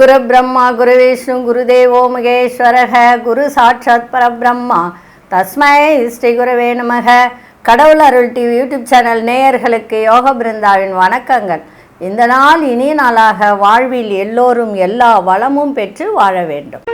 குரு பிரம்மா குரு விஷ்ணு குருதேவோ மகேஸ்வரக குரு சாட்சாத் பரபிரம்மா. தஸ்மை ஸ்ரீ குருவே நமக. கடவுள் அருள் டிவி யூடியூப் சேனல் நேயர்களுக்கு யோக பிருந்தாவின் வணக்கங்கள். இந்த நாள் இனிய நாளாக வாழ்வில் எல்லோரும் எல்லா வளமும் பெற்று வாழ வேண்டும்.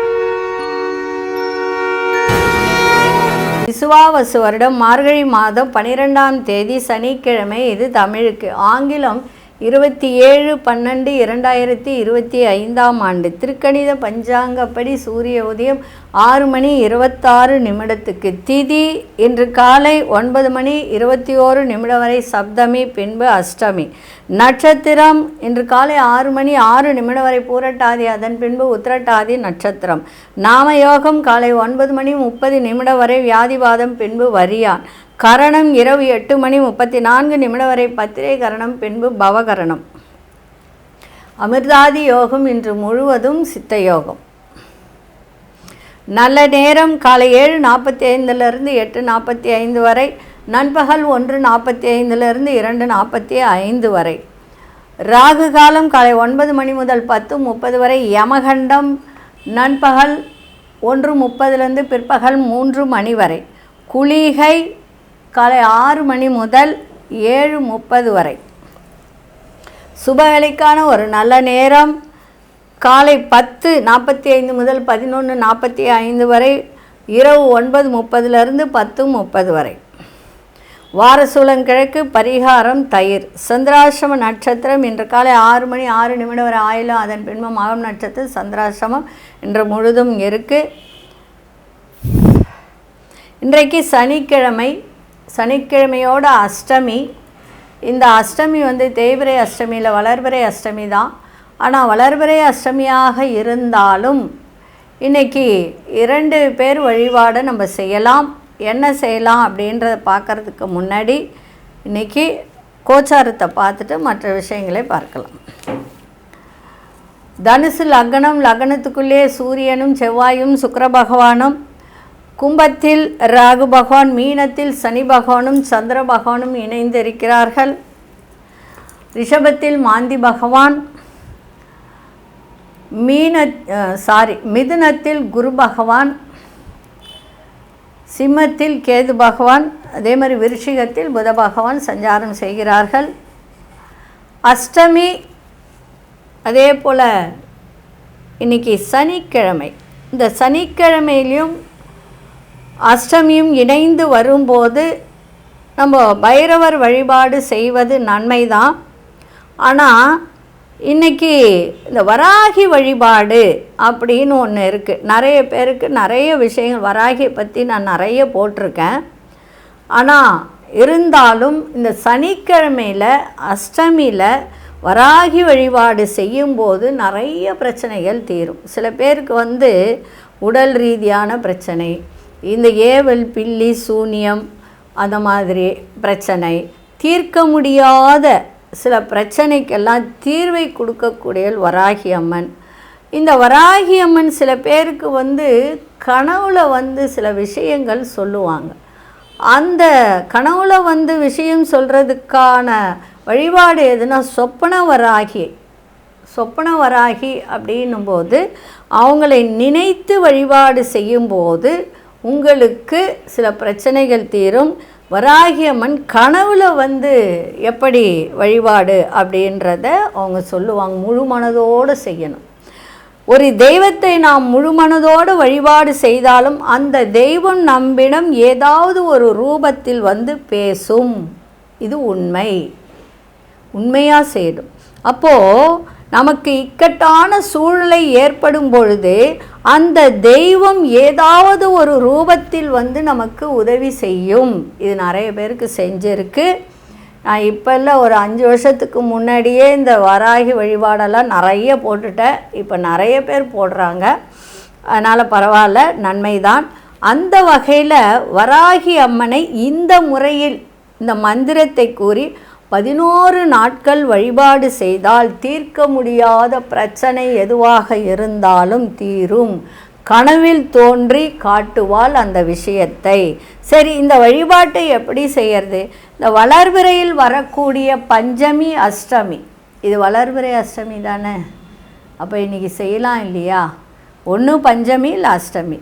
விசுவாவசு வருடம் மார்கழி மாதம் பனிரெண்டாம் தேதி சனிக்கிழமை. இது தமிழுக்கு ஆங்கிலம் இருபத்தி ஏழு பன்னெண்டு இரண்டாயிரத்தி இருபத்தி ஐந்தாம் ஆண்டு திருக்கணித பஞ்சாங்கப்படி சூரிய உதயம் ஆறு மணி இருபத்தாறு நிமிடத்துக்கு திதி. இன்று காலை ஒன்பது மணி இருபத்தி ஓரு நிமிடம் வரை சப்தமி பின்பு அஷ்டமி. நட்சத்திரம். இன்று காலை ஆறு மணி ஆறு நிமிடம் வரை பூரட்டாதி அதன் பின்பு உத்திரட்டாதி நட்சத்திரம். நாமயோகம் காலை ஒன்பது மணி முப்பது நிமிடம் வரை வியாதிவாதம் பின்பு வரியான். கரணம் இரவு எட்டு மணி முப்பத்தி நான்கு நிமிடம் வரை பத்திரை கரணம் பின்பு பவகரணம் அமிர்தாதி யோகம் இன்று முழுவதும் சித்த யோகம். நல்ல நேரம் காலை ஏழு நாற்பத்தி ஐந்துலேருந்து எட்டு நாற்பத்தி ஐந்து வரை நண்பகல் ஒன்று நாற்பத்தி ஐந்துலேருந்து இரண்டு நாற்பத்தி ஐந்து வரை. ராகு காலம் காலை ஒன்பது மணி முதல் பத்து முப்பது வரை யமகண்டம் நண்பகல் ஒன்று முப்பதுலேருந்து பிற்பகல் மூன்று மணி வரை. குளிகை காலை ஆறு மணி முதல் ஏழு முப்பது வரை. சுபவேளைக்கான ஒரு நல்ல நேரம். காலை பத்து நாற்பத்தி ஐந்து முதல் பதினொன்று நாற்பத்தி ஐந்து வரை இரவு ஒன்பது முப்பதுலேருந்து பத்து முப்பது வரை. வாரசூலம் கிழக்கு பரிகாரம் தயிர். சந்திராசிரம நட்சத்திரம் இன்று காலை ஆறு மணி ஆறு நிமிடம் வரை ஆயிலும் அதன் பின்பு மகம் நட்சத்திரம் சந்திராசிரமம் இன்று முழுதும் இருக்குது இன்றைக்கு சனிக்கிழமை சனிக்கிழமையோட அஷ்டமி. இந்த அஷ்டமி வந்து தேய்பிரை அஷ்டமியில் வளர்பிறை அஷ்டமி தான். ஆனால் வளர்பிறை அஷ்டமியாக இருந்தாலும் இன்றைக்கி இரண்டு பேர் வழிபாடை நம்ம செய்யலாம். என்ன செய்யலாம் அப்படின்றத பார்க்குறதுக்கு முன்னாடி இன்றைக்கி கோச்சாரத்தை பார்த்துட்டு மற்ற விஷயங்களை பார்க்கலாம். தனுசு லக்னம் லக்னத்துக்குள்ளே சூரியனும் செவ்வாயும் சுக்கர பகவானும் கும்பத்தில் ராகு பகவான் மீனத்தில் சனி பகவானும் சந்திர பகவானும் இணைந்திருக்கிறார்கள். ரிஷபத்தில் மாந்தி பகவான் மீன சாரி மிதுனத்தில் குரு பகவான் சிம்மத்தில் கேது பகவான் அதே மாதிரி விருஷிகத்தில் புத பகவான் சஞ்சாரம் செய்கிறார்கள். அஷ்டமி அதே போல் இன்றைக்கி சனிக்கிழமை. இந்த சனிக்கிழமையிலையும் அஷ்டமியும் இணைந்து வரும்போது நம்ம பைரவர் வழிபாடு செய்வது நன்மைதான். ஆனால் இன்றைக்கி இந்த வராகி வழிபாடு அப்படின்னு ஒன்று இருக்குது நிறைய பேருக்கு நிறைய விஷயங்கள் வராகியை பற்றி நான் நிறைய போட்டிருக்கேன். ஆனால் இருந்தாலும் இந்த சனிக்கிழமையில் அஷ்டமியில் வராகி வழிபாடு செய்யும்போது நிறைய பிரச்சனைகள் தீரும். சில பேருக்கு வந்து உடல் ரீதியான பிரச்சனை இந்த ஏவல் பில்லி சூனியம் அந்த மாதிரி பிரச்சனை தீர்க்க முடியாத சில பிரச்சனைக்கெல்லாம் தீர்வை கொடுக்கக்கூடிய வராகி அம்மன். இந்த வராகி அம்மன் சில பேருக்கு வந்து கனவுல வந்து சில விஷயங்கள் சொல்லுவாங்க. அந்த கனவுல வந்து விஷயம் சொல்கிறதுக்கான வழிபாடு எதுனா சொப்பன வராகி. சொப்பன வராகி அப்படின்னும்போது அவங்களை நினைத்து வழிபாடு செய்யும்போது உங்களுக்கு சில பிரச்சனைகள் தீரும். வராகியம்மன் கனவுல வந்து எப்படி வழிபாடு அப்படின்றத அவங்க சொல்லுவாங்க. முழு மனதோடு செய்யணும். ஒரு தெய்வத்தை நாம் முழு மனதோடு வழிபாடு செய்தாலும் அந்த தெய்வம் நம்மிடம் ஏதாவது ஒரு ரூபத்தில் வந்து பேசும். இது உண்மை. உண்மையாக செய்யும். அப்போது நமக்கு இக்கட்டான சூழ்நிலை ஏற்படும் பொழுது அந்த தெய்வம் ஏதாவது ஒரு ரூபத்தில் வந்து நமக்கு உதவி செய்யும். இது நிறைய பேருக்கு செஞ்சிருக்கு. நான் இப்போ ஒரு அஞ்சு வருஷத்துக்கு முன்னாடியே இந்த வராகி வழிபாடெல்லாம் நிறைய போட்டுட்டேன். இப்போ நிறைய பேர் போடுறாங்க. அதனால் பரவாயில்ல நன்மைதான். அந்த வகையில் வராகி அம்மனை இந்த முறையில் இந்த மந்திரத்தை கூறி பதினோரு நாட்கள் வழிபாடு செய்தால் தீர்க்க முடியாத பிரச்சனை எதுவாக இருந்தாலும் தீரும். கனவில் தோன்றி காட்டுவாள் அந்த விஷயத்தை. சரி இந்த வழிபாட்டை எப்படி செய்யறது? இந்த வளர்பிறையில் வரக்கூடிய பஞ்சமி அஷ்டமி. இது வளர்பிறை அஷ்டமி தானே? அப்போ இன்றைக்கி செய்யலாம் இல்லையா? ஒன்று பஞ்சமி இல்லை அஷ்டமி.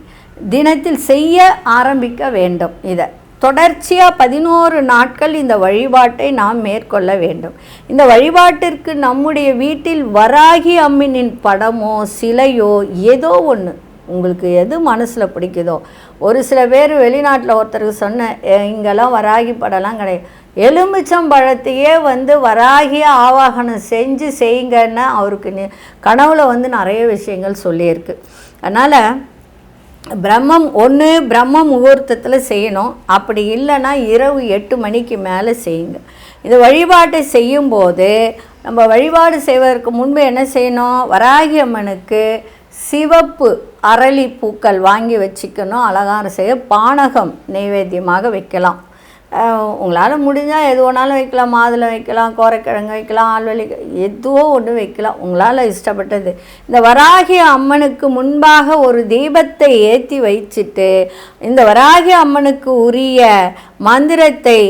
தினத்தில் செய்ய ஆரம்பிக்க வேண்டும் இதை. தொடர்ச்சியாக பதினோரு நாட்கள் இந்த வழிபாட்டை நாம் மேற்கொள்ள வேண்டும். இந்த வழிபாட்டிற்கு நம்முடைய வீட்டில் வராகி அம்மினின் படமோ சிலையோ ஏதோ ஒன்று உங்களுக்கு எது மனசில் பிடிக்குதோ. ஒரு சில பேர் வெளிநாட்டில் ஒருத்தருக்கு சொன்னேன் இங்கெல்லாம் வராகி படம்லாம் கிடையாது. எலுமிச்சம் பழத்தையே வந்து வராகிய ஆவாகனம் செஞ்சு செய்யுங்கன்னு அவருக்கு கனவுல வந்து நிறைய விஷயங்கள் சொல்லியிருக்கு. அதனால் பிரம்மம் ஒன்று பிரம்ம முகூர்த்தத்தில் செய்யணும். அப்படி இல்லைன்னா இரவு எட்டு மணிக்கு மேலே செய்யுங்க. இந்த வழிபாட்டை செய்யும்போது நம்ம வழிபாடு செய்வதற்கு முன்பு என்ன செய்யணும்? வராகி அம்மனுக்கு சிவப்பு அரளி பூக்கள் வாங்கி வச்சுக்கணும். அலங்காரம் செய்ய பானகம் நைவேத்தியமாக வைக்கலாம். உங்களால் முடிஞ்சால் எது வேணாலும் வைக்கலாம். மாதுளை வைக்கலாம் கோரைக்கிழங்கு வைக்கலாம் ஆள்வெளி எதுவோ ஒன்று வைக்கலாம். உங்களால் இஷ்டப்பட்டது. இந்த வராகி அம்மனுக்கு முன்பாக ஒரு தீபத்தை ஏற்றி வச்சுட்டு இந்த வராகி அம்மனுக்கு உரிய மந்திரத்தை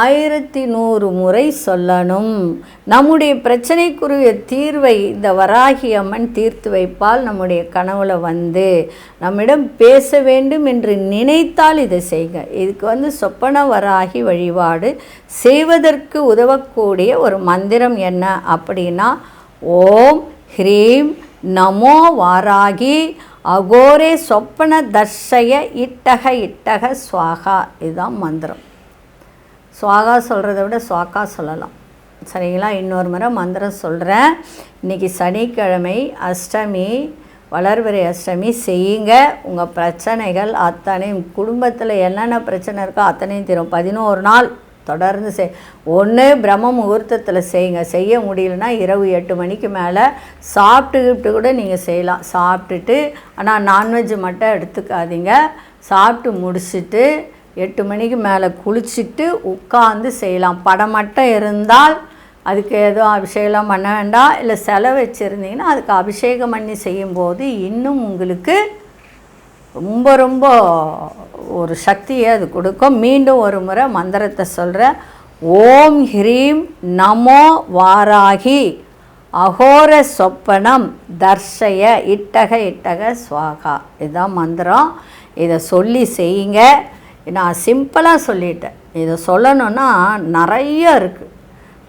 ஆயிரத்தி நூறு முறை சொல்லணும். நம்முடைய பிரச்சனைக்குரிய தீர்வை இந்த வராகி அம்மன் தீர்த்து வைப்பால் நம்முடைய கனவுல வந்து நம்மிடம் பேச வேண்டும் என்று நினைத்தால் இதை செய்க. இதுக்கு வந்து சொப்பன வராகி வழிபாடு செய்வதற்கு உதவக்கூடிய ஒரு மந்திரம் என்ன அப்படின்னா ஓம் ஹ்ரீம் நமோ வாராகி அகோரே சொப்பன தர்ஷய இட்டக இட்டக ஸ்வாகா இதுதான் மந்திரம். சுவாகா சொல்கிறத விட சுவாக்கா சொல்லலாம். சரிங்களா? இன்னொரு முறை மந்திரம் சொல்கிறேன் இன்றைக்கி சனிக்கிழமை அஷ்டமி வளர்பிறை அஷ்டமி. செய்யுங்க. உங்கள் பிரச்சனைகள் அத்தனையும் குடும்பத்தில் என்னென்ன பிரச்சனை இருக்கோ அத்தனையும் தீரும். பதினோரு நாள் தொடர்ந்து செய் ஒன்று பிரம்ம முகூர்த்தத்தில் செய்யுங்க. செய்ய முடியலன்னா இரவு எட்டு மணிக்கு மேலே சாப்பிட்டுக்கிட்டு கூட நீங்கள் செய்யலாம். சாப்பிட்டுட்டு ஆனால் நான்வெஜ் மட்டும் எடுத்துக்காதீங்க. சாப்பிட்டு முடிச்சுட்டு எட்டு மணிக்கு மேலே குளிச்சுட்டு உட்காந்து செய்யலாம். படம் மட்டும் இருந்தால் அதுக்கு எதுவும் அபிஷேகம் பண்ண வேண்டாம். இல்லை செலவு வச்சுருந்தீங்கன்னா அதுக்கு அபிஷேகம் பண்ணி செய்யும்போது இன்னும் உங்களுக்கு ரொம்ப ரொம்ப ஒரு சக்தியை அது கொடுக்கும். மீண்டும் ஒரு முறை மந்திரத்தை சொல்கிற ஓம் ஹ்ரீம் நமோ வாராகி. அகோர சொப்பனம் தர்ஷய இட்டக இட்டக சுவாகா. இதுதான் மந்திரம். இதை சொல்லி செய்யுங்க. நான் சிம்பிளாக சொல்லிட்டேன். இதை சொல்லணுன்னா நிறைய இருக்குது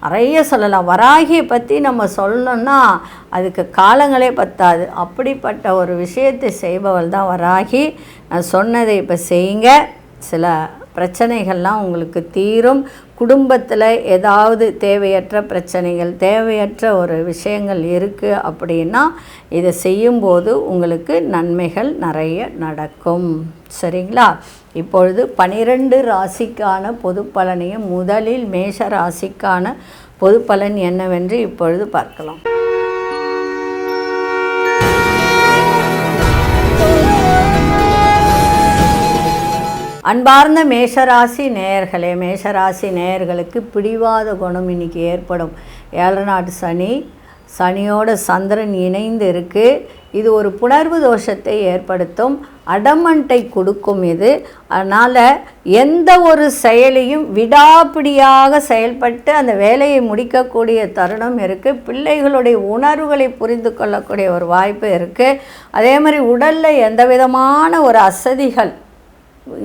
நிறைய சொல்லலாம். வராகியை பற்றி நம்ம சொல்லணும்னா அதுக்கு காலங்களே பத்தாது. அப்படிப்பட்ட ஒரு விஷயத்தை செய்பவள் தான் வராகி. நான் சொன்னதை இப்போ செய்யுங்க. சில பிரச்சனைகள்லாம் உங்களுக்கு தீரும். குடும்பத்தில் ஏதாவது தேவையற்ற பிரச்சனைகள் தேவையற்ற ஒரு விஷயங்கள் இருக்குது அப்படின்னா இதை செய்யும்போது உங்களுக்கு நன்மைகள் நிறைய நடக்கும். சரிங்களா? இப்பொழுது பனிரெண்டு ராசிக்கான பொது பலனையும் முதலில் மேஷ ராசிக்கான பொது பலன் என்னவென்று இப்பொழுது பார்க்கலாம். அன்பார்ந்த மேஷராசி நேயர்களே மேஷராசி நேயர்களுக்கு பிடிவாத குணம் இன்னைக்கு ஏற்படும். ஏழநாட்டு சனி சனியோட சந்திரன் இணைந்து இருக்கு. இது ஒரு புணர்வு தோஷத்தை ஏற்படுத்தும் அடமண்டை கொடுக்கும் இது. அதனால் எந்த ஒரு செயலையும் விடாப்பிடியாக செயல்பட்டு அந்த வேலையை முடிக்கக்கூடிய தருணம் இருக்குது பிள்ளைகளுடைய உணர்வுகளை புரிந்து கொள்ளக்கூடிய ஒரு வாய்ப்பு இருக்குது அதே மாதிரி உடலில் எந்த விதமான ஒரு அசதிகள்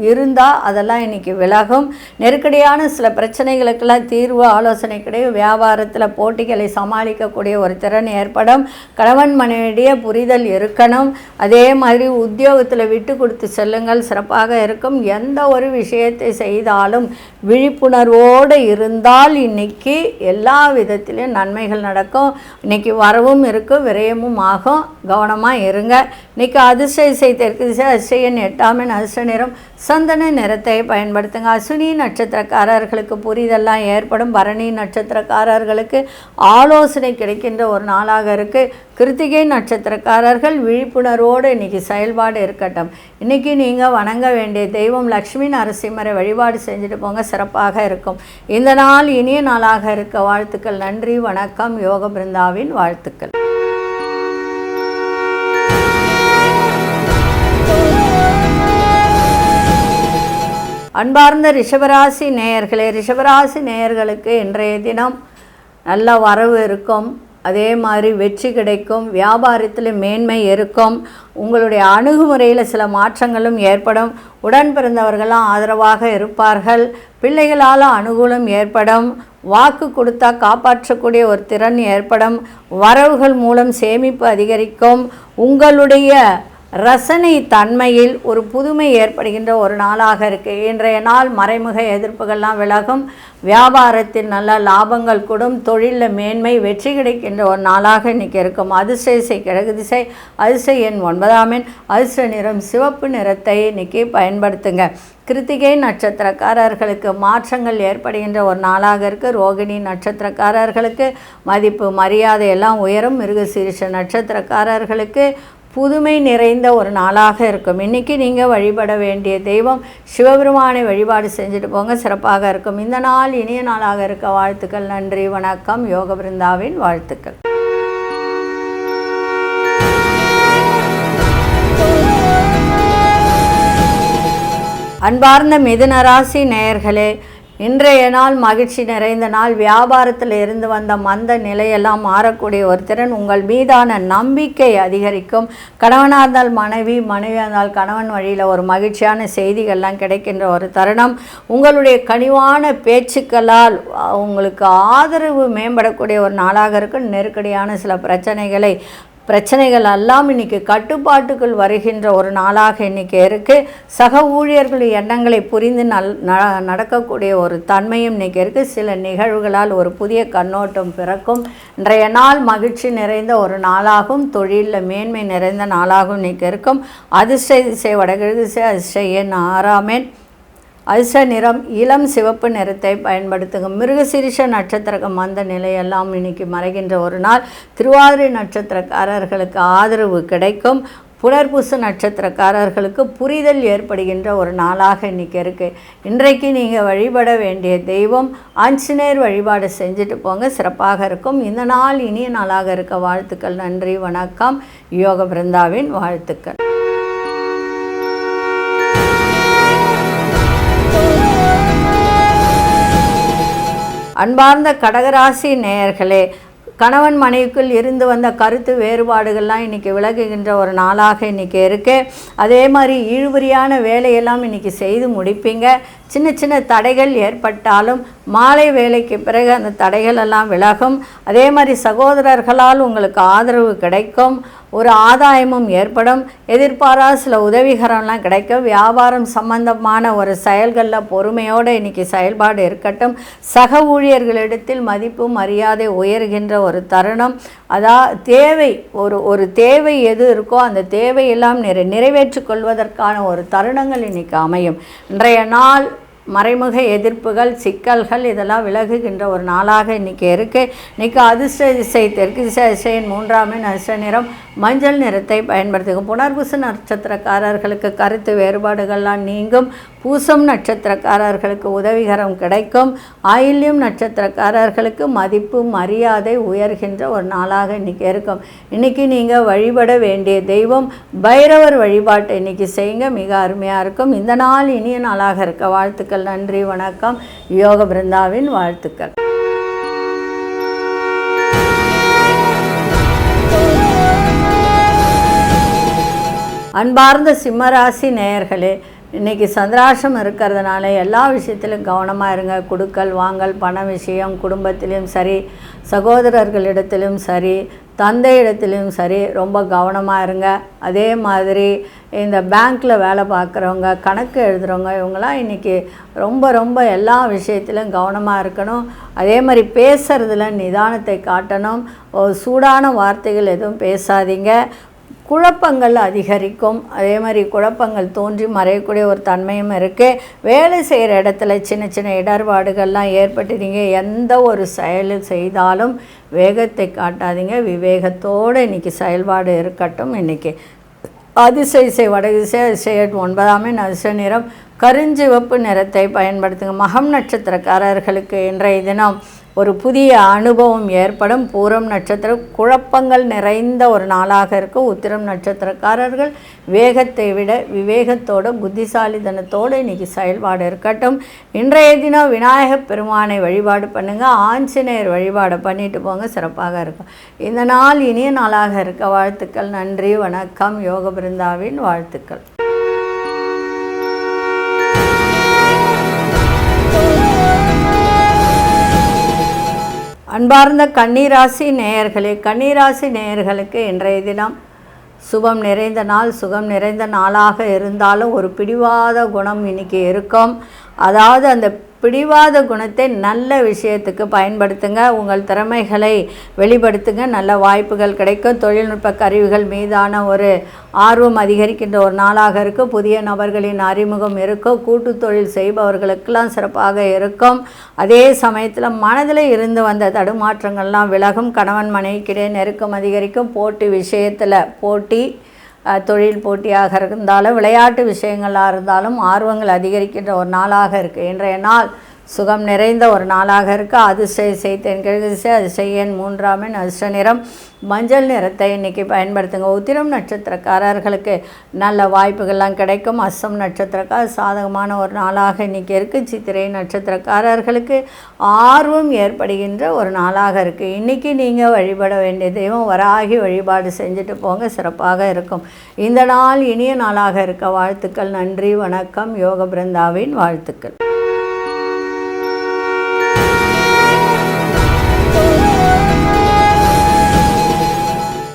இருந்தால் அதெல்லாம் இன்றைக்கி விலகும். நெருக்கடியான சில பிரச்சனைகளுக்கெல்லாம் தீர்வு ஆலோசனை கிடைக்கும் வியாபாரத்தில் போட்டிகளை சமாளிக்கக்கூடிய ஒரு திறன் ஏற்படும். கணவன் மனைவிடைய புரிதல் இருக்கணும். அதே மாதிரி உத்தியோகத்தில் விட்டு கொடுத்து செல்லுங்கள். சிறப்பாக இருக்கும். எந்த ஒரு விஷயத்தை செய்தாலும் விழிப்புணர்வோடு இருந்தால் இன்னைக்கு எல்லா விதத்திலையும் நன்மைகள் நடக்கும். இன்னைக்கு வரவும் இருக்கும் விரயமும் ஆகும். கவனமாக இருங்க. இன்றைக்கி அதிர்ஷ்ட இசை தெற்கு திசை அதிர்ஷ்டன் எட்டாமின் அதிர்ஷ்ட நிறம். சந்தன நிறத்தை பயன்படுத்துங்க. அசுனி நட்சத்திரக்காரர்களுக்கு புரிதெல்லாம் ஏற்படும். பரணி நட்சத்திரக்காரர்களுக்கு ஆலோசனை கிடைக்கின்ற ஒரு நாளாக இருக்குது கிருத்திகை நட்சத்திரக்காரர்கள் விழிப்புணர்வோடு இன்னைக்கு செயல்பாடு இருக்கட்டும். இன்னைக்கு நீங்கள் வணங்க வேண்டிய தெய்வம் லக்ஷ்மி நரசிம்மரை வழிபாடு செஞ்சுட்டு போங்க. சிறப்பாக இருக்கும். இந்த நாள் இனிய நாளாக இருக்க. வாழ்த்துக்கள். நன்றி. வணக்கம். யோக பிருந்தாவின் வாழ்த்துக்கள். அன்பார்ந்த ரிஷபராசி நேயர்களே ரிஷபராசி நேயர்களுக்கு இன்றைய தினம் நல்ல வரவு இருக்கும். அதே மாதிரி வெற்றி கிடைக்கும் வியாபாரத்தில் மேன்மை இருக்கும். உங்களுடைய அணுகுமுறையில் சில மாற்றங்களும் ஏற்படும். உடன் பிறந்தவர்களாம் ஆதரவாக இருப்பார்கள். பிள்ளைகளால் அனுகூலம் ஏற்படும். வாக்கு கொடுத்தா காப்பாற்றக்கூடிய ஒரு திறன் ஏற்படும். வரவுகள் மூலம் சேமிப்பு அதிகரிக்கும். உங்களுடைய ரசனை தன்மையில் ஒரு புதுமை ஏற்படுகின்ற ஒரு நாளாக இருக்குது இன்றைய நாள் மறைமுக எதிர்ப்புகள்லாம் விலகும். வியாபாரத்தில் நல்ல லாபங்கள் கூடும். தொழிலில் மேன்மை வெற்றி கிடைக்கின்ற ஒரு நாளாக இன்றைக்கி இருக்கும். அதிர்ஷ்ட திசை கிழக்கு திசை அதிர்ஷ்ட எண் ஒன்பதாம் எண் அதிர்ஷ்ட நிறம் சிவப்பு நிறத்தை இன்றைக்கி பயன்படுத்துங்க. கிருத்திகை நட்சத்திரக்காரர்களுக்கு மாற்றங்கள் ஏற்படுகின்ற ஒரு நாளாக இருக்குது ரோகிணி நட்சத்திரக்காரர்களுக்கு மதிப்பு மரியாதை எல்லாம் உயரும். மிருகசீரிஷ நட்சத்திரக்காரர்களுக்கு புதுமை நிறைந்த ஒரு நாளாக இருக்கும். இன்றைக்கி நீங்கள் வழிபட வேண்டிய தெய்வம் சிவபெருமானை வழிபாடு செஞ்சுட்டு போங்க. சிறப்பாக இருக்கும். இந்த நாள் இனிய நாளாக இருக்க வாழ்த்துக்கள். நன்றி வணக்கம். யோக பிருந்தாவின் வாழ்த்துக்கள். அன்பார்ந்த மிதுன ராசி நேயர்களே இன்றைய நாள் மகிழ்ச்சி நிறைந்த நாள். வியாபாரத்தில் இருந்து வந்த மந்த நிலையெல்லாம் மாறக்கூடிய ஒரு திறன் உங்கள் மீதான நம்பிக்கை அதிகரிக்கும். கணவனாக இருந்தால் மனைவி மனைவியாக இருந்தால் கணவன் வழியில் ஒரு மகிழ்ச்சியான செய்திகள்லாம் கிடைக்கின்ற ஒரு தருணம். உங்களுடைய கனிவான பேச்சுக்களால் உங்களுக்கு ஆதரவு மேம்படக்கூடிய ஒரு நாளாக இருக்கும். நெருக்கடியான சில பிரச்சனைகளை பிரச்சனைகள் எல்லாம் இன்றைக்கி கட்டுப்பாட்டுக்குள் வருகின்ற ஒரு நாளாக இன்றைக்கி இருக்குது சக ஊழியர்கள் எண்ணங்களை புரிந்து நல் நடக்கக்கூடிய ஒரு தன்மையும் இன்றைக்கி இருக்குது சில நிகழ்வுகளால் ஒரு புதிய கண்ணோட்டம் பிறக்கும். இன்றைய நாள் மகிழ்ச்சி நிறைந்த ஒரு நாளாகும். தொழிலில் மேன்மை நிறைந்த நாளாகவும் இன்றைக்கி இருக்கும். அதிர்ஷ்ட திசை வடகிழக்கு திசை அதிர்ஷ்ட எண். ஆறாமேன் அதிர்ஷ்ட நிறம் இளம் சிவப்பு நிறத்தை பயன்படுத்துங்க மிருகசிரிஷ நட்சத்திரகம் அந்த நிலையெல்லாம் இன்னைக்கு மறைகின்ற ஒரு நாள். திருவாதிரை நட்சத்திரக்காரர்களுக்கு ஆதரவு கிடைக்கும். புனர்பூச நட்சத்திரக்காரர்களுக்கு புரிதல் ஏற்படுகின்ற ஒரு நாளாக இன்றைக்கி இருக்குது இன்றைக்கு நீங்கள் வழிபட வேண்டிய தெய்வம் ஆஞ்சநேயர் வழிபாடு செஞ்சுட்டு போங்க. சிறப்பாக இருக்கும். இந்த நாள் இனிய நாளாக இருக்க வாழ்த்துக்கள். நன்றி வணக்கம். யோக பிருந்தாவின் வாழ்த்துக்கள். அன்பார்ந்த கடகராசி நேயர்களே கணவன் மனைவிக்குள் இருந்து வந்த கருத்து வேறுபாடுகள்லாம் இன்றைக்கி விலகுகின்ற ஒரு நாளாக இன்றைக்கி இருக்குது அதே மாதிரி இழுபறியான வேலையெல்லாம் இன்றைக்கி செய்து முடிப்பீங்க. சின்ன சின்ன தடைகள் ஏற்பட்டாலும் மாலை வேலைக்கு பிறகு அந்த தடைகள் எல்லாம் விலகும். அதே மாதிரி சகோதரர்களால் உங்களுக்கு ஆதரவு கிடைக்கும். ஒரு ஆதாயமும் ஏற்படும். எதிர்பாரா சில உதவிகரம்லாம் கிடைக்கும். வியாபாரம் சம்பந்தமான ஒரு செயல்களில் பொறுமையோடு இன்றைக்கி செயல்பாடு இருக்கட்டும். சக ஊழியர்களிடத்தில் மதிப்பு மரியாதை உயர்கின்ற ஒரு தருணம். அதா தேவை ஒரு ஒரு தேவை எது இருக்கோ அந்த தேவையெல்லாம் நிறை நிறைவேற்றி கொள்வதற்கான ஒரு தருணங்கள் இன்றைக்கி அமையும். இன்றைய நாள் மறைமுக எதிர்ப்புகள் சிக்கல்கள் இதெல்லாம் விலகுகின்ற ஒரு நாளாக இன்றைக்கி இருக்குது இன்றைக்கி அதிர்ஷ்ட திசை தெற்கு திசை திசையின் மூன்றாம் அதிர்ஷ்ட நிறம். மஞ்சள் நிறத்தை பயன்படுத்துகும் புனர்பூச நட்சத்திரக்காரர்களுக்கு கருத்து வேறுபாடுகள்லாம் நீங்கும். பூசம் நட்சத்திரக்காரர்களுக்கு உதவிகரம் கிடைக்கும். ஆயில்யம் நட்சத்திரக்காரர்களுக்கு மதிப்பு மரியாதை உயர்கின்ற ஒரு நாளாக இன்றைக்கி இருக்கும். இன்றைக்கி நீங்கள் வழிபட வேண்டிய தெய்வம் பைரவர் வழிபாட்டை இன்றைக்கி செய்யுங்க. மிக அருமையாக இருக்கும். இந்த நாள் இனிய நாளாக இருக்க. வாழ்த்துக்கள். நன்றி வணக்கம். யோக பிருந்தாவின் வாழ்த்துக்கள். அன்பார்ந்த சிம்மராசி நேயர்களே இன்றைக்கி சந்திராசம் இருக்கிறதுனால எல்லா விஷயத்திலும் கவனமாக இருங்க. கொடுக்கல் வாங்கல் பண விஷயம் குடும்பத்திலையும் சரி சகோதரர்களிடத்திலும் சரி தந்தை இடத்துலையும் சரி ரொம்ப கவனமாக இருங்க. அதே மாதிரி இந்த பேங்க்கில் வேலை பார்க்குறவங்க கணக்கு எழுதுகிறவங்க இவங்களாம் இன்றைக்கி ரொம்ப ரொம்ப எல்லா விஷயத்திலும் கவனமாக இருக்கணும். அதே மாதிரி பேசுகிறதுல நிதானத்தை காட்டணும். சூடான வார்த்தைகள் எதுவும் பேசாதீங்க. குழப்பங்கள் அதிகரிக்கும். அதே மாதிரி குழப்பங்கள் தோன்றி மறையக்கூடிய ஒரு தன்மையும் இருக்குது வேலை செய்கிற இடத்துல சின்ன சின்ன இடர்பாடுகள்லாம் ஏற்பட்டு நீங்கள் எந்த ஒரு செயல் செய்தாலும் வேகத்தை காட்டாதீங்க. விவேகத்தோடு இன்றைக்கி செயல்பாடு இருக்கட்டும். இன்றைக்கி அதிசய வடதிசை அதிசயட் ஒன்பதாமே அதிசய நிறம் கருஞ்சிவப்பு நிறத்தை பயன்படுத்துங்க. மகம் நட்சத்திரக்காரர்களுக்கு இன்றைய தினம் ஒரு புதிய அனுபவம் ஏற்படும். பூரம் நட்சத்திரம் குழப்பங்கள் நிறைந்த ஒரு நாளாக இருக்கும் உத்திரம் நட்சத்திரக்காரர்கள் வேகத்தை விட விவேகத்தோட புத்திசாலித்தனத்தோடு இன்னைக்கு செயல்பாடு இருக்கட்டும். இன்றைய தினம் விநாயகப் பெருமானை வழிபாடு பண்ணுங்கள் ஆஞ்சநேயர் வழிபாடு பண்ணிட்டு போங்க. சிறப்பாக இருக்கும். இந்த நாள் இனிய நாளாக இருக்க. வாழ்த்துக்கள் நன்றி வணக்கம். யோக பிருந்தாவின் வாழ்த்துக்கள். அன்பார்ந்த கன்னிராசி நேயர்களே கன்னிராசி நேயர்களுக்கு இன்றைய தினம் சுபம் நிறைந்த நாள் சுகம் நிறைந்த நாளாக இருந்தாலும் ஒரு பிடிவாத குணம் இன்னைக்கு இருக்கும். அதாவது அந்த பிடிவாத குணத்தை நல்ல விஷயத்துக்கு பயன்படுத்துங்க. உங்கள் திறமைகளை வெளிப்படுத்துங்க. நல்ல வாய்ப்புகள் கிடைக்கும். தொழில்நுட்ப கருவிகள் மீதான ஒரு ஆர்வம் அதிகரிக்கின்ற ஒரு நாளாக இருக்கும். புதிய நபர்களின் அறிமுகம் இருக்கும். கூட்டு தொழில் செய்பவர்களுக்கெல்லாம் சிறப்பாக இருக்கும். அதே சமயத்தில் மனதில் இருந்து வந்த தடுமாற்றங்கள்லாம் விலகும். கணவன் மனைவிக்கிடையே நெருக்கம் அதிகரிக்கும். போட்டி விஷயத்தில் போட்டி தொழில் போட்டியாக இருந்தாலும் விளையாட்டு விஷயங்களாக இருந்தாலும் ஆர்வங்கள் அதிகரிக்கின்ற ஒரு நாளாக இருக்குது இன்றைய நாள் சுகம் நிறைந்த ஒரு நாளாக இருக்க. அதிர்ஷ்ட செய்தேன் கிழதிசை அதிர்ஷ்ட எண் மூன்றாம் எண் அதிர்ஷ்ட நிறம். மஞ்சள் நிறத்தை இன்னைக்கு பயன்படுத்துங்க. உத்திரம் நட்சத்திரக்காரர்களுக்கு நல்ல வாய்ப்புகள்லாம் கிடைக்கும். அஸ்ஸம் நட்சத்திரக்கார் சாதகமான ஒரு நாளாக இன்றைக்கி இருக்குது சித்திரை நட்சத்திரக்காரர்களுக்கு ஆர்வம் ஏற்படுகின்ற ஒரு நாளாக இருக்குது இன்றைக்கி நீங்கள் வழிபட வேண்டிய தெய்வம் வராகி வழிபாடு செஞ்சுட்டு போங்க. சிறப்பாக இருக்கும். இந்த நாள் இனிய நாளாக இருக்க. வாழ்த்துக்கள் நன்றி வணக்கம். யோக பிருந்தாவின் வாழ்த்துக்கள்.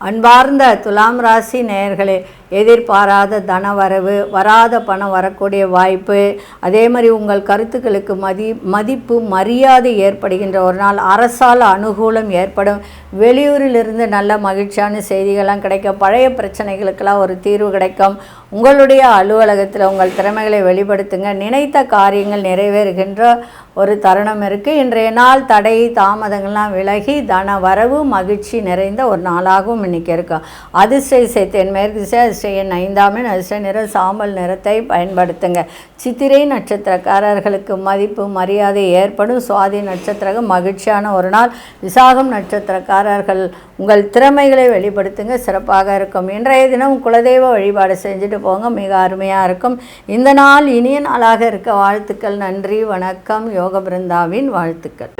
அன்பார்ந்த துலாம் ராசி நேயர்களே எதிர்பாராத தன வரவு வராத பணம் வரக்கூடிய வாய்ப்பு அதே மாதிரி உங்கள் கருத்துக்களுக்கு மதி மதிப்பு மரியாதை ஏற்படுகின்ற ஒரு நாள் அரசால் அனுகூலம் ஏற்படும். வெளியூரிலிருந்து நல்ல மகிழ்ச்சியான செய்திகள்லாம் கிடைக்கும். பழைய பிரச்சனைகளுக்கெல்லாம் ஒரு தீர்வு கிடைக்கும். உங்களுடைய அலுவலகத்தில் உங்கள் திறமைகளை வெளிப்படுத்துங்க. நினைத்த காரியங்கள் நிறைவேறுகின்ற ஒரு தருணம் இருக்குது இன்றைய நாள் தடை தாமதங்கள்லாம் விலகி தன வரவு மகிழ்ச்சி நிறைந்த ஒரு நாளாகவும் இன்னைக்கு இருக்கும் அதிர்ஷ்ட இசைத்தேன் மேற்கு திசை அதிர்ஷ்ட எண் ஐந்தாம் எண் அதிர்ஷ்ட நிற சாம்பல் நிறத்தை பயன்படுத்துங்க. சித்திரை நட்சத்திரக்காரர்களுக்கு மதிப்பு மரியாதை ஏற்படும். சுவாதி நட்சத்திரம் மகிழ்ச்சியான ஒரு நாள். விசாகம் நட்சத்திரக்காரர்கள் உங்கள் திறமைகளை வெளிப்படுத்துங்க சிறப்பாக இருக்கும். இன்றைய தினம் குலதெய்வ வழிபாடு செஞ்சுட்டு போங்க மிக அருமையாக இருக்கும். இந்த நாள் இனிய நாளாக இருக்க வாழ்த்துக்கள் நன்றி வணக்கம் யோக பிருந்தாவின் வாழ்த்துக்கள்.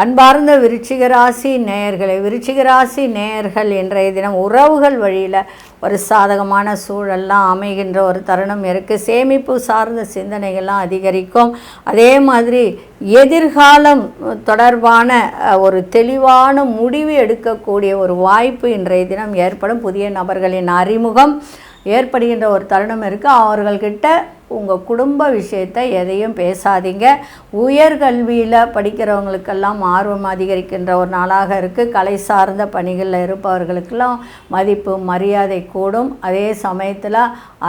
அன்பார்ந்த விருச்சிகராசி நேயர்களை விருச்சிகராசி நேயர்கள் இன்றைய தினம் உறவுகள் வழியில் ஒரு சாதகமான சூழல்லாம் அமைகின்ற ஒரு தருணம் இருக்குது சேமிப்பு சார்ந்த சிந்தனைகள்லாம் அதிகரிக்கும். அதே மாதிரி எதிர்காலம் தொடர்பான ஒரு தெளிவான முடிவு எடுக்கக்கூடிய ஒரு வாய்ப்பு இன்றைய தினம் ஏற்படும். புதிய நபர்களின் அறிமுகம் ஏற்படுகின்ற ஒரு தருணம் இருக்குது அவர்கள்கிட்ட உங்கள் குடும்ப விஷயத்தை எதையும் பேசாதீங்க. உயர்கல்வியில் படிக்கிறவங்களுக்கெல்லாம் ஆர்வம் அதிகரிக்கின்ற ஒரு நாளாக இருக்குது கலை சார்ந்த பணிகளில் இருப்பவர்களுக்கெல்லாம் மதிப்பு மரியாதை கூடும். அதே சமயத்தில்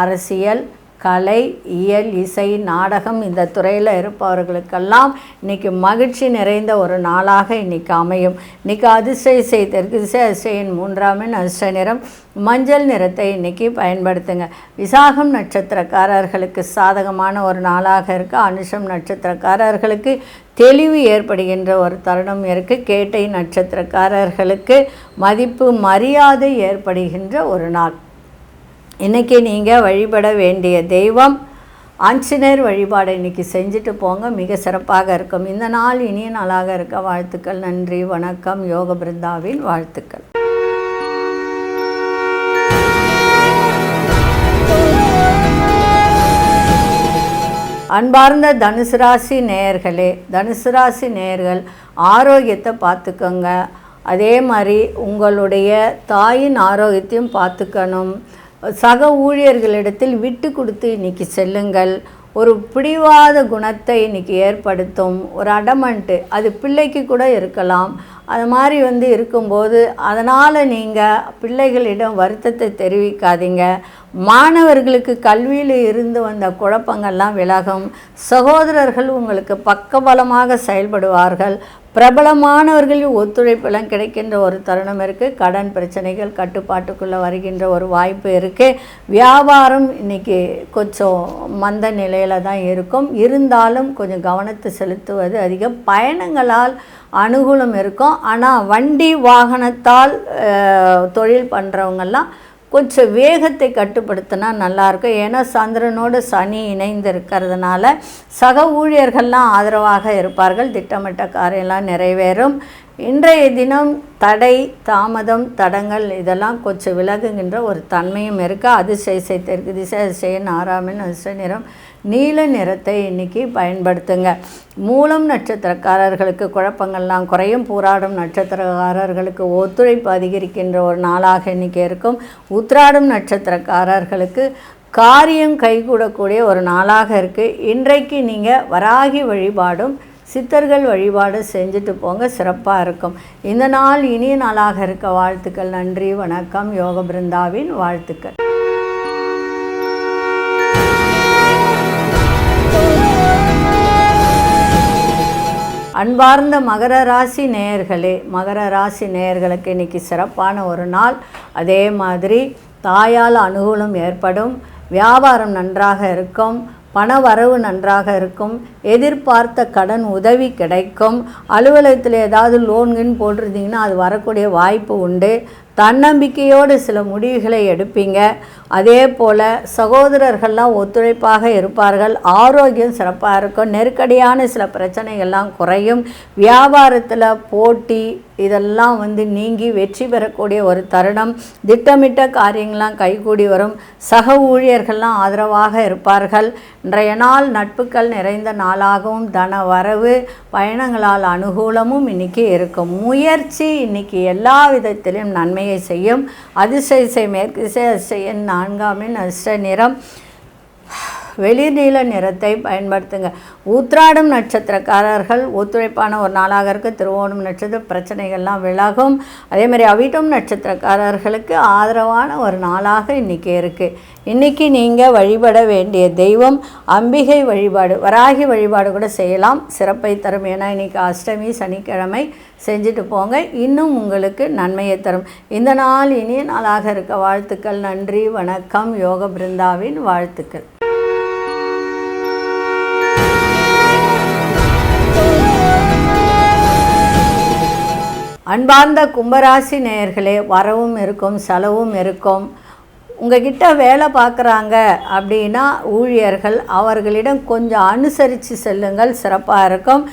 அரசியல் கலை இயல் இசை நாடகம் இந்த துறையில் இருப்பவர்களுக்கெல்லாம் இன்னைக்கு மகிழ்ச்சி நிறைந்த ஒரு நாளாக இன்னைக்கு அமையும். இன்னைக்கு அதிர்ஷ்ட இசை தெற்கு திசை அதிர்ஷ்டையின் மூன்றாம் அதிர்ஷ்ட நிறம். மஞ்சள் நிறத்தை இன்னைக்கு பயன்படுத்துங்க. விசாகம் நட்சத்திரக்காரர்களுக்கு சாதகமான ஒரு நாளாக இருக்குது அனுஷம் நட்சத்திரக்காரர்களுக்கு தெளிவு ஏற்படுகின்ற ஒரு தருணம் இருக்குது கேட்டை நட்சத்திரக்காரர்களுக்கு மதிப்பு மரியாதை ஏற்படுகின்ற ஒரு நாள். இன்றைக்கி நீங்கள் வழிபட வேண்டிய தெய்வம். ஆஞ்சநேயர் வழிபாடு இன்றைக்கி செஞ்சுட்டு போங்க. மிக சிறப்பாக இருக்கும். இந்த நாள் இனிய நாளாக இருக்க வாழ்த்துக்கள். நன்றி வணக்கம். யோக பிருந்தாவின் வாழ்த்துக்கள். அன்பார்ந்த தனுசு ராசி நேயர்களே தனுசு ராசி நேயர்கள் ஆரோக்கியத்தை பார்த்துக்கோங்க. அதே மாதிரி உங்களுடைய தாயின் ஆரோக்கியத்தையும் பார்த்துக்கணும். சக ஊழியர்களிடத்தில் விட்டு கொடுத்து இன்னைக்கு செல்லுங்கள். ஒரு பிடிவாத குணத்தை இன்னைக்கு ஏற்படுத்தும். ஒரு அடமண்ட்டு அது பிள்ளைக்கு கூட இருக்கலாம். அது மாதிரி வந்து இருக்கும்போது அதனால் நீங்கள் பிள்ளைகளிடம் வருத்தத்தை தெரிவிக்காதீங்க. மாணவர்களுக்கு கல்வியில் இருந்து வந்த குழப்பங்கள்லாம் விலகும். சகோதரர்கள் உங்களுக்கு பக்கபலமாக செயல்படுவார்கள். பிரபலமானவர்களின் ஒத்துழைப்பெல்லாம் கிடைக்கின்ற ஒரு தருணம் இருக்குது கடன் பிரச்சனைகள் கட்டுப்பாட்டுக்குள்ளே வருகின்ற ஒரு வாய்ப்பு இருக்குது வியாபாரம் இன்றைக்கி கொஞ்சம் மந்த நிலையில் தான் இருக்கும். இருந்தாலும் கொஞ்சம் கவனத்தை செலுத்துவது அதிகம். பயணங்களால் அனுகூலம் இருக்கும். ஆனால் வண்டி வாகனத்தால் தொழில் பண்ணுறவங்கெல்லாம் கொஞ்சம் வேகத்தை கட்டுப்படுத்தினா நல்லாயிருக்கும் ஏன்னா சந்திரனோடு சனி இணைந்து இருக்கிறதுனால சக ஊழியர்கள்லாம் ஆதரவாக இருப்பார்கள். திட்டமிட்ட காரியம்லாம் நிறைவேறும். இன்றைய தினம் தடை தாமதம் தடங்கள் இதெல்லாம் கொஞ்சம் விலகுகின்ற ஒரு தன்மையும் இருக்குது அதிசய தெற்கு திசை அதிசயன் ஆறாமின் அதிசய நிறம் நீல நிறத்தை இன்னைக்கு பயன்படுத்துங்க. மூலம் நட்சத்திரக்காரர்களுக்கு குழப்பங்கள்லாம் குறையும். பூராடும் நட்சத்திரக்காரர்களுக்கு ஒத்துழைப்பு அதிகரிக்கின்ற ஒரு நாளாக இன்றைக்கி இருக்கும். உத்ராடும் நட்சத்திரக்காரர்களுக்கு காரியம் கைகூடக்கூடிய ஒரு நாளாக இருக்குது இன்றைக்கு நீங்கள் வராகி வழிபாடும் சித்தர்கள் வழிபாடு செஞ்சுட்டு போங்க சிறப்பாக இருக்கும். இந்த நாள் இனிய நாளாக இருக்க வாழ்த்துக்கள் நன்றி வணக்கம். யோக பிருந்தாவின் வாழ்த்துக்கள். அன்பார்ந்த மகர ராசி நேயர்களே மகர ராசி நேயர்களுக்கு இன்னைக்கு சிறப்பான ஒரு நாள். அதே மாதிரி தாயால் அனுகூலம் ஏற்படும் வியாபாரம் நன்றாக இருக்கும் பண வரவு நன்றாக இருக்கும். எதிர்பார்த்த கடன் உதவி கிடைக்கும். அலுவலகத்தில் ஏதாவது லோன்கின்னு போட்டிருந்தீங்கன்னா அது வரக்கூடிய வாய்ப்பு உண்டு. தன்னம்பிக்கையோடு சில முடிவுகளை எடுப்பீங்க. அதே போல் சகோதரர்கள்லாம் ஒத்துழைப்பாக இருப்பார்கள். ஆரோக்கியம் சிறப்பாக இருக்கும். நெருக்கடியான சில பிரச்சனைகள்லாம் குறையும். வியாபாரத்தில் போட்டி இதெல்லாம் வந்து நீங்கி வெற்றி பெறக்கூடிய ஒரு தருணம். திட்டமிட்ட காரியங்கள்லாம் கைகூடி வரும். சக ஊழியர்கள்லாம் ஆதரவாக இருப்பார்கள். இன்றைய நாள் நட்புகள் நிறைந்த நாளாகவும் தன வரவு பயணங்களால் அனுகூலமும் இன்னைக்கு இருக்கும். முயற்சி இன்னைக்கு எல்லா விதத்திலும் நன்மையை செய்யும். அதிசய மேற்கு திசை அதிசயன் நான்காமின் அதிர்ஷ்ட நிறம். வெளிர்நீல நிறத்தை பயன்படுத்துங்க. ஊத்ராடம் நட்சத்திரக்காரர்கள் ஒத்துழைப்பான ஒரு நாளாக இருக்க. திருவோணம் நட்சத்திர பிரச்சனைகள்லாம் விலகும். அதே மாதிரி அவிட்டம் நட்சத்திரக்காரர்களுக்கு ஆதரவான ஒரு நாளாக இன்றைக்கி இருக்குது இன்றைக்கி நீங்கள் வழிபட வேண்டிய தெய்வம் அம்பிகை வழிபாடு வராகி வழிபாடு கூட செய்யலாம். சிறப்பை தரும். ஏன்னா இன்றைக்கி அஷ்டமி சனிக்கிழமை செஞ்சுட்டு போங்க. இன்னும் உங்களுக்கு நன்மையை தரும். இந்த நாள் இனிய நாளாக இருக்க. வாழ்த்துக்கள். நன்றி வணக்கம். யோக பிருந்தாவின் வாழ்த்துக்கள். அன்பார்ந்த கும்பராசி நேயர்களே வரவும் இருக்கும் செலவும் இருக்கும். உங்ககிட்ட வேலை பார்க்குறாங்க அப்படின்னா ஊழியர்கள் அவர்களிடம் கொஞ்சம் அனுசரித்து செல்லுங்கள் சிறப்பாக இருக்கும்.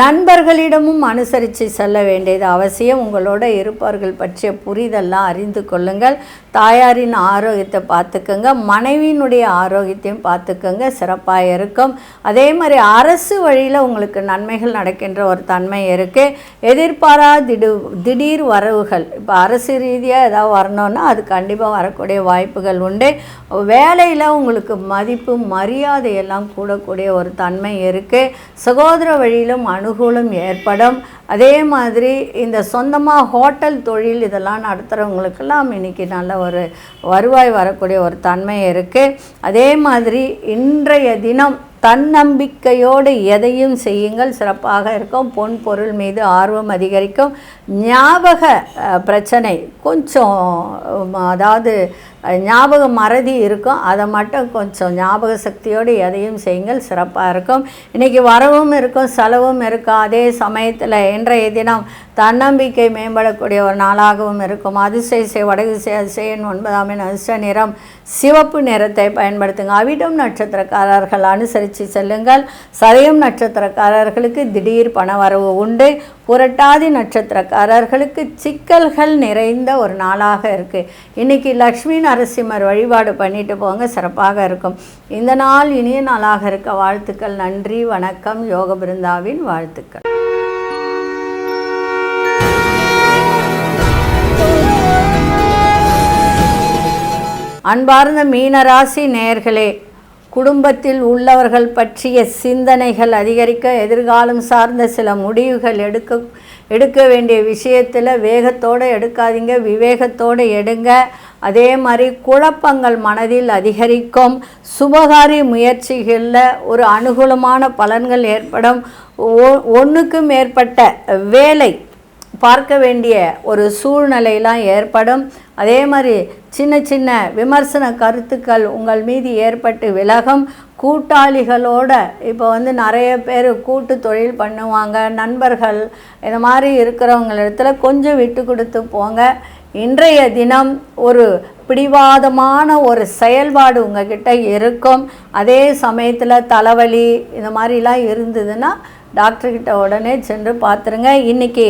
நண்பர்களிடமும் அனுசரித்து செல்ல வேண்டியது அவசியம். உங்களோட இருப்பவர்கள் பற்றிய புரிதெல்லாம் அறிந்து கொள்ளுங்கள். தாயாரின் ஆரோக்கியத்தை பார்த்துக்கோங்க. மனைவியினுடைய ஆரோக்கியத்தையும் பார்த்துக்கோங்க. சிறப்பாக இருக்கும். அதே மாதிரி அரசு வழியில் உங்களுக்கு நன்மைகள் நடக்கின்ற ஒரு தன்மை இருக்குது எதிர்பாரா திடு திடீர் வரவுகள். இப்போ அரசு ரீதியாக ஏதாவது வரணுன்னா அது கண்டிப்பாக வரக்கூடிய வாய்ப்பு வாய்ப்புகள் உண்டு. வேலையில் உங்களுக்கு மதிப்பு மரியாதை எல்லாம் கூடக்கூடிய ஒரு தன்மை இருக்குது சகோதர வழியிலும் அனுகூலம் ஏற்படும். அதே மாதிரி இந்த சொந்தமாக ஹோட்டல் தொழில் இதெல்லாம் நடத்துகிறவங்களுக்கெல்லாம் இன்றைக்கி நல்ல ஒரு வருவாய் வரக்கூடிய ஒரு தன்மை இருக்குது அதே மாதிரி இன்றைய தினம் தன்னம்பிக்கையோடு எதையும் செய்யுங்கள். சிறப்பாக இருக்கும். பொன் பொருள் மீது ஆர்வம் அதிகரிக்கும். ஞாபக பிரச்சனை கொஞ்சம் அதாவது ஞாபக மறதி இருக்கும். அதை மட்டும் கொஞ்சம் ஞாபக சக்தியோடு எதையும் செய்யுங்கள். சிறப்பாக இருக்கும். இன்றைக்கி வரவும் இருக்கும் செலவும் இருக்கும். அதே சமயத்தில் இன்றைய தினம் தன்னம்பிக்கை மேம்படக்கூடிய ஒரு நாளாகவும் இருக்கும். அதிசய வடதிசை அதிசயன் ஒன்பதாம் எண் அதிர்ஷ்ட நிறம் சிவப்பு நிறத்தை பயன்படுத்துங்க. அவிடம் நட்சத்திரக்காரர்கள் அனுசரித்து செல்லுங்கள். சதயம் நட்சத்திரக்காரர்களுக்கு திடீர் பண வரவு உண்டு. புரட்டாதி நட்சத்திரக்காரர்களுக்கு சிக்கல்கள் நிறைந்த ஒரு நாளாக இருக்குது இன்னைக்கு லக்ஷ்மி நரசிம்மர் வழிபாடு பண்ணிட்டு போங்க சிறப்பாக இருக்கும். இந்த நாள் இனிய நாளாக இருக்க வாழ்த்துக்கள். நன்றி வணக்கம். யோக பிருந்தாவின் வாழ்த்துக்கள். அன்பார்ந்த மீனராசி நேயர்களே குடும்பத்தில் உள்ளவர்கள் பற்றிய சிந்தனைகள் அதிகரிக்க எதிர்காலம் சார்ந்த சில முடிவுகள் எடுக்க எடுக்க வேண்டிய விஷயத்தில் வேகத்தோடு எடுக்காதீங்க விவேகத்தோடு எடுங்க. அதே மாதிரி குழப்பங்கள் மனதில் அதிகரிக்கும். சுபகாரி முயற்சிகளில் ஒரு அனுகூலமான பலன்கள் ஏற்படும். ஒன்றுக்கு மேற்பட்ட வேலை பார்க்க வேண்டிய ஒரு சூழ்நிலையெல்லாம் ஏற்படும். அதே மாதிரி சின்ன சின்ன விமர்சன கருத்துக்கள் உங்கள் மீது ஏற்பட்டு விலகும். கூட்டாளிகளோட இப்போ வந்து நிறைய பேர் கூட்டு தொழில் பண்ணுவாங்க. நண்பர்கள் இந்த மாதிரி இருக்கிறவங்களிடத்துல கொஞ்சம் விட்டு கொடுத்து போங்க. இன்றைய தினம் ஒரு பிடிவாதமான ஒரு செயல்பாடு உங்ககிட்ட இருக்கும். அதே சமயத்தில் தலைவலி இந்த மாதிரிலாம் இருந்ததுன்னா டாக்டர்கிட்ட உடனே சென்று பார்த்துருங்க. இன்றைக்கி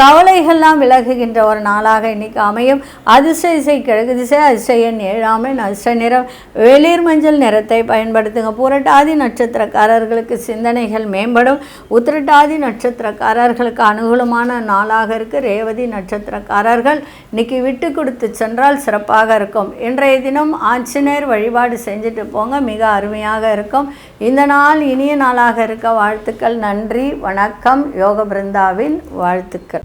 கவலைகள்லாம் விலகுகின்ற ஒரு நாளாக இன்னைக்கு அமையும். அதிர்ஷ்ட இசை கிழக்கு திசை அதிர்ஷ்ட எண் அதிர்ஷ்ட நிறம். வெளிர் மஞ்சள் நிறத்தை பயன்படுத்துங்க. புரட்டாதி நட்சத்திரக்காரர்களுக்கு சிந்தனைகள் மேம்படும். உத்திரட்டாதி நட்சத்திரக்காரர்களுக்கு அனுகூலமான நாளாக இருக்கு. ரேவதி நட்சத்திரக்காரர்கள் இன்னைக்கு விட்டு கொடுத்து சென்றால் சிறப்பாக இருக்கும். இன்றைய தினம் ஆஞ்சநேயர் வழிபாடு செஞ்சுட்டு போங்க. மிக அருமையாக இருக்கும். இந்த நாள் இனிய நாளாக இருக்க. வாழ்த்துக்கள். நன்றி. வணக்கம். யோக பிருந்தாவின் வாழ்த்துக்கள்.